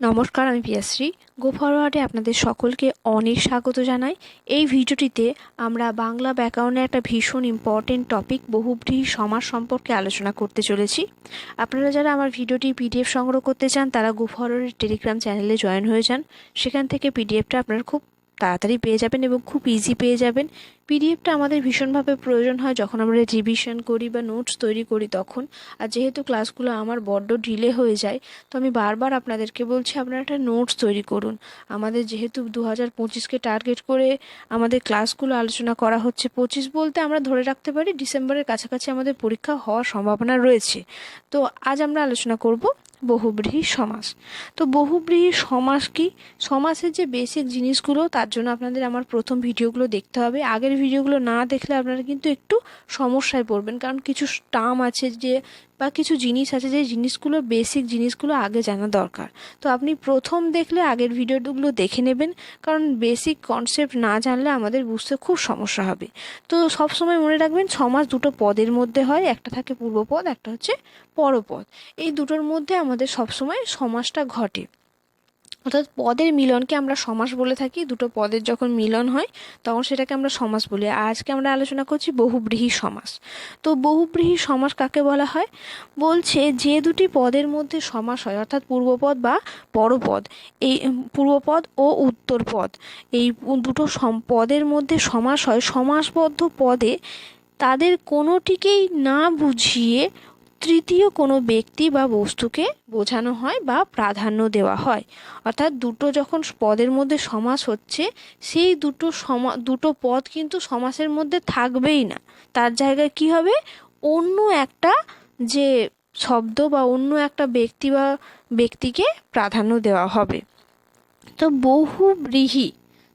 নমস্কার, আমি পিয়াশ্রী গো ফরওয়ার্ডে আপনাদের সকলকে অনেক স্বাগত জানাই। এই ভিডিওটিতে আমরা বাংলা ব্যাকরণের একটা ভীষণ ইম্পর্টেন্ট টপিক বহুব্রীহী সমাজ সম্পর্কে আলোচনা করতে চলেছি। আপনারা যারা আমার ভিডিওটি পিডিএফ সংগ্রহ করতে চান, তারা গো টেলিগ্রাম চ্যানেলে জয়েন হয়ে যান। সেখান থেকে পিডিএফটা আপনারা খুব তাড়াতাড়ি পেয়ে যাবেন এবং খুব ইজি পেয়ে যাবেন। পিডিএফটা আমাদের ভীষণভাবে প্রয়োজন হয় যখন আমরা রিভিশন করি বা নোটস তৈরি করি তখন। আর যেহেতু ক্লাসগুলো আমার বড্ড ডিলে হয়ে যায়, তো আমি বারবার আপনাদেরকে বলছি আপনারা একটা নোটস তৈরি করুন। আমাদের যেহেতু দু হাজার পঁচিশকে টার্গেট করে আমাদের ক্লাসগুলো আলোচনা করা হচ্ছে পঁচিশ বলতে আমরা ধরে রাখতে পারি ডিসেম্বরের কাছাকাছি আমাদের পরীক্ষা হওয়ার সম্ভাবনা রয়েছে। তো আজ আমরা আলোচনা করব বহুব্রীহি সমাস। তো বহুব্রীহী সমাস কি? সমাসের যে বেসিক জিনিসগুলো, তার জন্য আপনাদের আমার প্রথম ভিডিওগুলো দেখতে হবে। আগের ভিডিওগুলো না দেখলে আপনারা কিন্তু একটু সমস্যায় পড়বেন। কারণ কিছু টার্ম আছে যে বা কিছু জিনিস আছে যে জিনিসগুলো বেসিক জিনিসগুলো আগে জানা দরকার। তো আপনি প্রথম দেখলে আগের ভিডিওগুলো দেখে নেবেন, কারণ বেসিক কনসেপ্ট না জানলে আমাদের বুঝতে খুব সমস্যা হবে। তো সব সময় মনে রাখবেন ছমাস দুটো পদের মধ্যে হয়, একটা থাকে পূর্বপদ একটা হচ্ছে পরপদ এই দুটোর মধ্যে আমাদের সবসময় সমাজটা ঘটে। অর্থাৎ পদের মিলনকে আমরা সমাস বলে থাকি। দুটো পদের যখন মিলন হয়, তখন সেটাকে আমরা সমাস বলি। আজকে আমরা আলোচনা করছি বহুব্রীহি সমাস। তো বহুব্রীহি সমাস কাকে বলা হয়? বলছে যে দুটি পদের মধ্যে সমাস হয়, অর্থাৎ পূর্বপদ বা পরপদ, এই পূর্বপদ ও উত্তরপদ, এই দুটো পদের মধ্যে সমাস হয়। সমাসবদ্ধ পদে তাদের কোনোটিকেই না বুঝিয়ে তৃতীয় কোনো ব্যক্তি বা বস্তুকে বোঝানো হয় বা প্রাধান্য দেওয়া হয়। অর্থাৎ দুটো যখন পদের মধ্যে সমাস হচ্ছে, সেই দুটো সমা, দুটো পদ কিন্তু সমাসের মধ্যে থাকবেই না। তার জায়গায় কি হবে? অন্য একটা যে শব্দ বা অন্য একটা ব্যক্তি বা ব্যক্তিকে প্রাধান্য দেওয়া হবে। তো বহুব্রীহি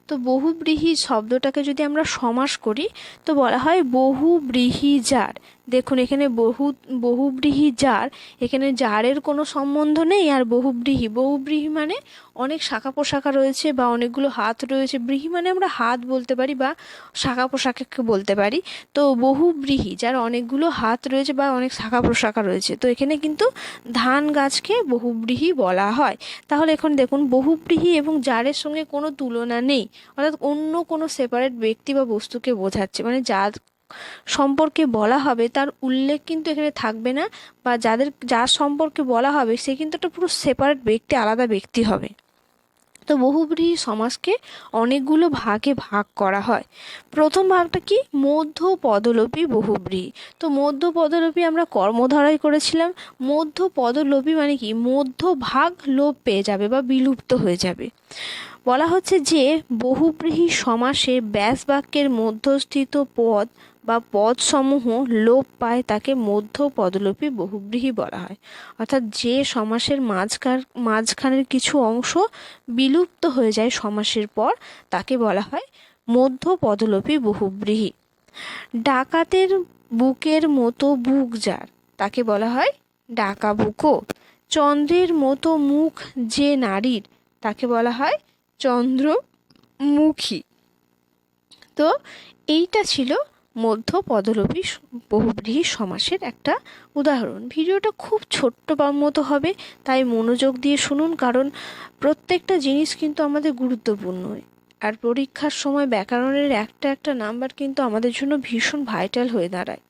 তো বহুব্রীহি শব্দটাকে যদি আমরা সমাস করি, তো বলা হয় বহুব্রীহি যার দেখুন, এখানে বহু বহুব্রীহি যার। এখানে জারের কোনো সম্বন্ধ নেই আর বহুব্রীহি। বহুব্রীহি মানে অনেক শাখা পোশাখা রয়েছে বা অনেকগুলো হাত রয়েছে। ব্রীহি মানে আমরা হাত বলতে পারি বা শাখা পোশাকাকে বলতে পারি। তো বহুব্রীহি, যার অনেকগুলো হাত রয়েছে বা অনেক শাখা পোশাখা রয়েছে। তো এখানে কিন্তু ধান গাছকে বহুব্রীহি বলা হয়। তাহলে এখন দেখুন, বহুব্রীহি এবং জারের সঙ্গে কোনো তুলনা নেই। অর্থাৎ অন্য কোনো সেপারেট ব্যক্তি বা বস্তুকে বোঝাচ্ছে। মানে যার সম্পর্কে বলা হবে, তার উল্লেখ কিন্তু এখানে থাকবে না বা যাদের, যার সম্পর্কে বলা হবে, সে কিন্তু একটা পুরো সেপারেট ব্যক্তি, আলাদা ব্যক্তি হবে। তো বহুব্রীহি সমাজকে অনেকগুলো ভাগে ভাগ করা হয়। প্রথম ভাগটা কি? মধ্য পদলোপী বহুব্রীহি। তো মধ্য পদলোপী আমরা কর্মধারায় করেছিলাম। মধ্য পদলোপী মানে কি? মধ্য ভাগ লোপ পেয়ে যাবে বা বিলুপ্ত হয়ে যাবে। বলা হচ্ছে যে বহুব্রীহি সমাসে ব্যাস বাক্যের মধ্যস্থিত পদ বা পদসমূহ লোপ পায় তাকে মধ্য পদলোপী বহুব্রীহি বলা হয়। অর্থাৎ যে সমাসের মাঝখান মাঝখানের কিছু অংশ বিলুপ্ত হয়ে যায় সমাসের পর, তাকে বলা হয় মধ্য পদলোপী বহুব্রীহি। ডাকাতের বুকের মতো বুক যার, তাকে বলা হয় ডাকা বুকো চন্দ্রের মতো মুখ যে নারীর, তাকে বলা হয় চন্দ্রমুখী। তো এইটা ছিল মধ্য পদলোপী বহুব্রীহি সমাসের একটা উদাহরণ। ভিডিওটা খুব ছোট্ট মতো হবে, তাই মনোযোগ দিয়ে শুনুন, কারণ প্রত্যেকটা জিনিস কিন্তু আমাদের গুরুত্বপূর্ণ। আর পরীক্ষার সময় ব্যাকরণের একটা একটা নাম্বার কিন্তু আমাদের জন্য ভীষণ ভাইটাল হয়ে দাঁড়ায়।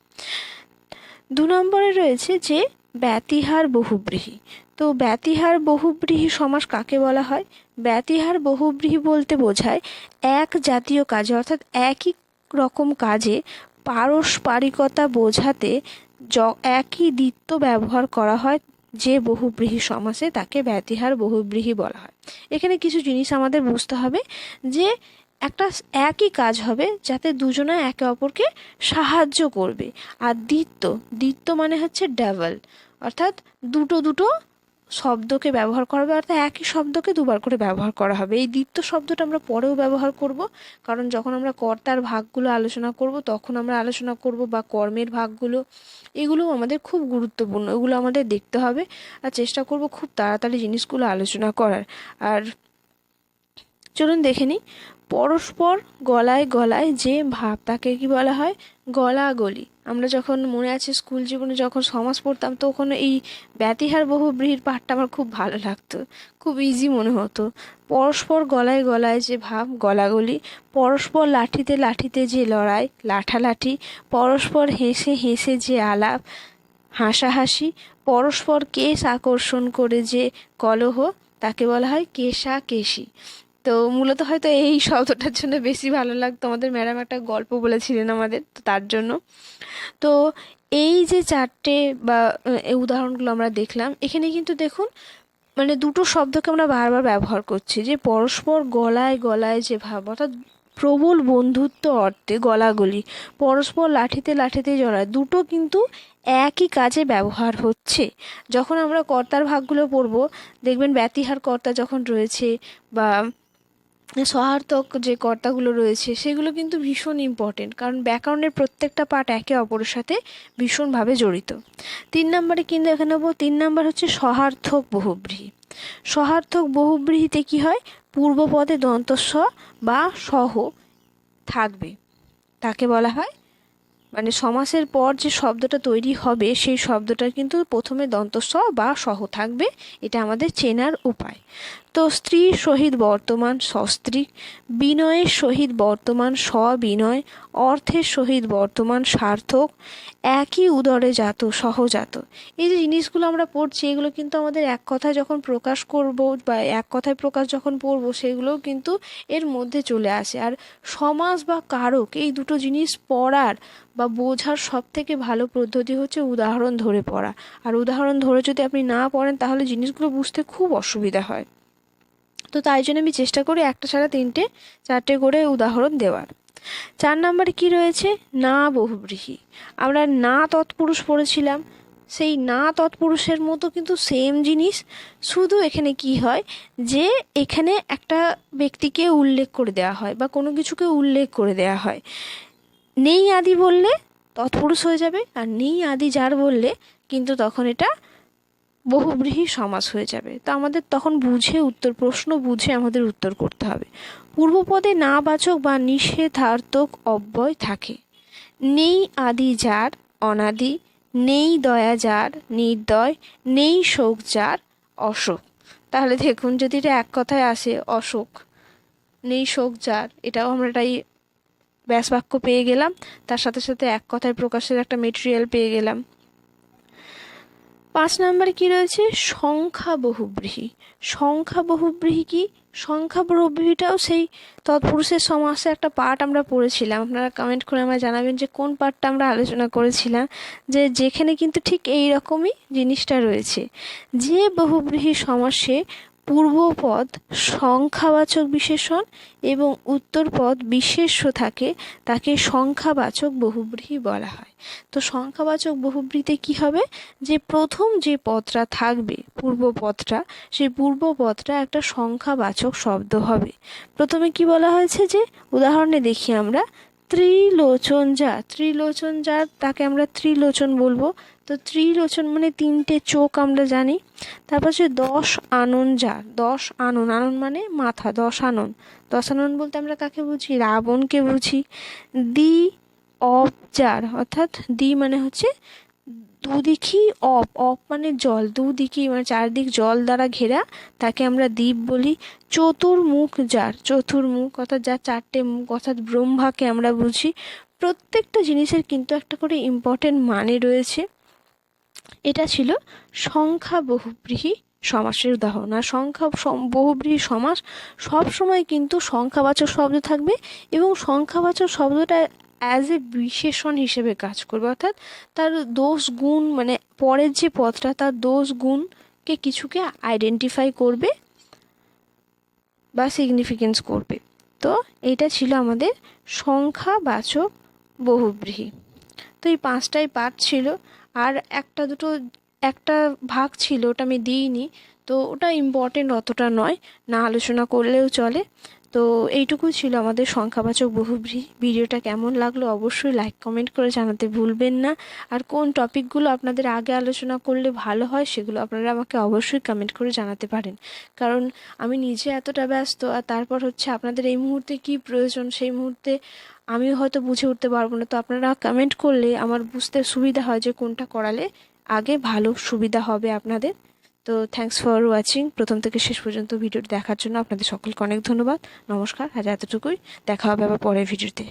দু নম্বরে রয়েছে যে, ব্যতিহার বহুব্রীহি তো ব্যতিহার বহুব্রীহি সমাস কাকে বলা হয়? ব্যতিহার বহুব্রীহি বলতে বোঝায় এক জাতীয় কাজে, অর্থাৎ একই রকম কাজে পারস্পরিকতা বোঝাতে য একই দ্বিত্ব ব্যবহার করা হয়, যে বহুব্রীহি সমাসে তাকে ব্যতিহার বহুব্রীহি বলা হয়। এখানে কিছু জিনিস আমাদের বুঝতে হবে যে একটা একই কাজ হবে যাতে দুজনে একে অপরকে সাহায্য করবে। আর দ্বিত্ব দ্বিত্ব মানে হচ্ছে ডাবল অর্থাৎ দুটো দুটো শব্দকে ব্যবহার করা হবে, অর্থাৎ একই শব্দকে দুবার করে ব্যবহার করা হবে। এই দ্বিত্ব শব্দটা আমরা পরেও ব্যবহার করব, কারণ যখন আমরা কর্তার ভাগগুলো আলোচনা করব, তখন আমরা আলোচনা করব বা কর্মের ভাগগুলো। এগুলো আমাদের খুব গুরুত্বপূর্ণ, এগুলো আমাদের দেখতে হবে আর চেষ্টা করব খুব তাড়াতাড়ি জিনিসগুলো আলোচনা করার। আর চলুন দেখে নিই পরস্পর গলায় গলায় যে ভাব, তাকে কি বলা হয়? গলাগলি। আমরা যখন মনে আছে স্কুল জীবনে যখন সমাজ পড়তাম, তখন এই ব্যতিহার বহুব্রীহির পাঠটা আমার খুব ভালো লাগতো। খুব ইজি মনে হতো। পরস্পর গলায় গলায় যে ভাব, গলাগলি, পরস্পর লাঠিতে লাঠিতে যে লড়াই, লাঠালাঠি, পরস্পর হেসে হেসে যে আলাপ, হাসাহাসি, পরস্পর কেশ আকর্ষণ করে যে কলহ, তাকে বলা হয় কেশা কেশি তো মূলত হয়তো এই শব্দটার জন্য বেশি ভালো লাগতো। আমাদের ম্যাডাম একটা গল্প বলেছিলেন আমাদের, তো তার জন্য। তো এই যে চারটে বা উদাহরণগুলো আমরা দেখলাম, এখানে কিন্তু দেখুন মানে দুটো শব্দকে আমরা বারবার ব্যবহার করছি। যে পরস্পর গলায় গলায় যে ভাব, অর্থাৎ প্রবল বন্ধুত্ব অর্থে গলাগলি, পরস্পর লাঠিতে লাঠিতে জড়ায়, দুটো কিন্তু একই কাজে ব্যবহার হচ্ছে। যখন আমরা কর্তার ভাগগুলো পড়ব, দেখবেন ব্যতিহার কর্তা যখন রয়েছে বা সহার্থক যে কর্তাগুলো রয়েছে, সেগুলো কিন্তু ভীষণ ইম্পর্টেন্ট কারণ ব্যাকরণের প্রত্যেকটা পার্ট একে অপরের সাথে ভীষণভাবে জড়িত। তিন নম্বরে কিন্তু এখানে নেব তিন নম্বর হচ্ছে সহার্থক বহুব্রীহি সহার্থক বহুব্রীহিতে কি হয়? পূর্বপদে দন্তস্ব বা সহ থাকবে। তাকে বলা হয়। মানে সমাসের পর যে শব্দটা তৈরি হবে, সেই শব্দটা কিন্তু প্রথমে দন্তস্ব বা সহ থাকবে। এটা আমাদের চেনার উপায়। তো স্ত্রীর সহিত বর্তমান সস্ত্রী বিনয়ের সহিত বর্তমান সবিনয় অর্থের সহিত বর্তমান সার্থক, একই উদরে জাত, সহজাত। এই যে জিনিসগুলো আমরা পড়ছি, এগুলো কিন্তু আমাদের এক কথায় যখন প্রকাশ করব বা এক কথায় প্রকাশ যখন পড়ব, সেগুলোও কিন্তু এর মধ্যে চলে আসে। আর সমাজ বা কারক, এই দুটো জিনিস পড়ার বা বোঝার সব থেকে ভালো পদ্ধতি হচ্ছে উদাহরণ ধরে পড়া। আর উদাহরণ ধরে যদি আপনি না পড়েন, তাহলে জিনিসগুলো বুঝতে খুব অসুবিধা হয়। তো তাই জন্য আমি চেষ্টা করি একটা ছাড়া তিনটে, চারটে করে উদাহরণ দেওয়ার। চার নম্বরে কি রয়েছে? না বহুব্রীহি। আমরা না তৎপুরুষ পড়েছিলাম। সেই না তৎপুরুষের মতো কিন্তু সেম জিনিস। শুধু এখানে কি হয়? যে এখানে একটা ব্যক্তিকে উল্লেখ করে দেওয়া হয় বা কোনো কিছুকে উল্লেখ করে দেওয়া হয়। নেই আদি বললে তৎপুরুষ হয়ে যাবে, আর নেই আদি যার বললে কিন্তু তখন এটা বহুব্রীহি সমাস হয়ে যাবে। তো আমাদের তখন বুঝে উত্তর, প্রশ্ন বুঝে আমাদের উত্তর করতে হবে। পূর্বপদে না বাচক বা নিষেধার্থক অব্যয় থাকে। নেই আদি যার, অনাদি, নেই দয়া যার, নির্দয়, নেই শোক যার, অশোক। তাহলে দেখুন, যদি এটা এক কথায় আসে, অশোক, নেই শোক যার, এটাও আমরা এটাই ব্যাস বাক্য পেয়ে গেলাম। তার সাথে সাথে এক কথায় প্রকাশের একটা মেটেরিয়াল পেয়ে গেলাম। পাঁচ নম্বরে কি রয়েছে? সংখ্যা বহুব্রীহি সংখ্যা বহুব্রীহি কি? সংখ্যা বহুব্রীহিটাও সেই তৎপুরুষের সমাসে একটা পার্ট আমরা পড়েছিলাম। আপনারা কমেন্ট করে আমায় জানাবেন যে কোন পার্টটা আমরা আলোচনা করেছিলাম, যে যেখানে কিন্তু ঠিক এই রকমই জিনিসটা রয়েছে। যে বহুব্রীহি সমাসে পূর্বপদ সংখ্যাবাচক বিশেষণ এবং উত্তরপদ বিশেষ্য থাকে, তাকে সংখ্যাবাচক বহুব্রীহি বলা হয়। তো সংখ্যাবাচক বহুব্রীতে কি হবে? যে প্রথম যে পদটা থাকবে পূর্ব পদটা সেই পূর্ব পদটা একটা সংখ্যাবাচক শব্দ হবে। প্রথমে কি বলা হয়েছে যে, উদাহরণে দেখি আমরা ত্রিলোচন যা ত্রিলোচন যা তাকে আমরা ত্রিলোচন বলব। তো ত্রিলোচন মানে তিনটে চোখ আমরা জানি। তারপর হচ্ছে দশ আনন যা দশ আনন। আনন মানে মাথা, দশ আনন। দশ আনন বলতে আমরা কাকে বুঝি? রাবণকে বুঝি। দি অবজার অর্থাৎ দি মানে হচ্ছে দুদিকই অপ অপ মানে জল, দুদিকই মানে চারদিক জল দ্বারা ঘেরা, তাকে আমরা দ্বীপ বলি। চতুর্মুখ যার, চতুর্মুখ অর্থাৎ যার চারটে মুখ, অর্থাৎ ব্রহ্মাকে আমরা বুঝি। প্রত্যেকটা জিনিসের কিন্তু একটা করে ইম্পর্টেন্ট মানে রয়েছে। এটা ছিল সংখ্যা বহুব্রীহি সমাসের উদাহরণ। আর সংখ্যা বহুব্রীহি সমাস সব সময় কিন্তু সংখ্যাবাচক শব্দ থাকবে এবং সংখ্যাবাচক শব্দটা অ্যাজ এ বিশেষণ হিসেবে কাজ করবে। অর্থাৎ তার দোষ গুণ মানে পরের যে পথটা, তার দোষ গুণকে কিছুকে আইডেন্টিফাই করবে বা সিগনিফিকেন্স করবে। তো এটা ছিল আমাদের সংখ্যাবাচক বহুব্রীহি। তো এই পাঁচটাই পাঠ ছিল। আর একটা দুটো, একটা ভাগ ছিল, ওটা আমি দিইনি। তো ওটা ইম্পর্টেন্ট অতটা নয়। না আলোচনা করলেও চলে। তো এইটুকুই ছিল আমাদের সংখ্যাবাচক বহুব্রী। ভিডিওটা কেমন লাগল অবশ্যই লাইক কমেন্ট করে জানাতে ভুলবেন না। আর কোন টপিকগুলো আপনাদের আগে আলোচনা করলে ভালো হয় সেগুলো আপনারা আমাকে অবশ্যই কমেন্ট করে জানাতে পারেন। কারণ আমি নিজে এতটা ব্যস্ত আর তারপর হচ্ছে আপনাদের এই মুহূর্তে কি প্রয়োজন সেই মুহূর্তে আমি হয়তো বুঝে উঠতে পারব না। তো আপনারা কমেন্ট করলে আমার বুঝতে সুবিধা হয় যে কোনটা করালে আগে ভালো সুবিধা হবে আপনাদের। তো থ্যাংকস ফর ওয়াচিং প্রথম থেকে শেষ পর্যন্ত ভিডিওটি দেখার জন্য আপনাদের সকলকে অনেক ধন্যবাদ। নমস্কার, আজ এতটুকুই। দেখা হবে আবার পরের ভিডিওতে